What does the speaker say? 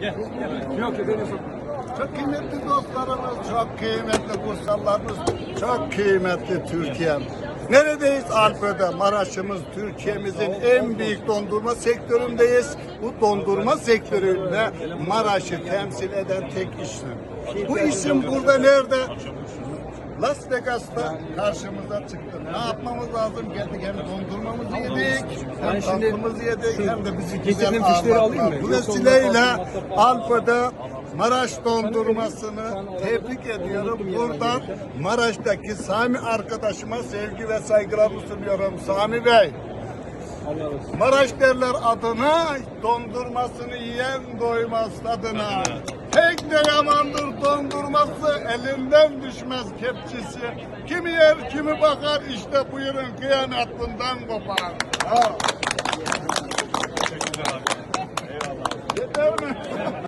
Gel. Yok yok. Çok kıymetli dostlarımız, çok kıymetli kutsallarımız, çok kıymetli Türkiye'm. Neredeyiz? Alpö'de. Maraş'ımız Türkiye'mizin en büyük dondurma sektöründeyiz. Bu dondurma sektöründe Maraş'ı temsil eden tek isim. Bu isim burada nerede? Las Vegas'ta karşımıza çıktı. Ne yapmamız lazım? Geldik hem dondurmamızı yedik, hem tatlımızı yedik, hem de bizi güzel ağırladılar. Bu vesileyle Alpa'da Maraş dondurmasını tebrik ediyorum. Buradan Maraş'taki Sami arkadaşıma sevgi ve saygılarımı sunuyorum. Sami Bey. Maraş derler adına, dondurmasını yiyen doymaz tadına. Tek de yamandır dondurması, elinden düşmez kepçesi. Kimi yer, kimi bakar, işte buyurun kıyamet bundan kopar. Abi.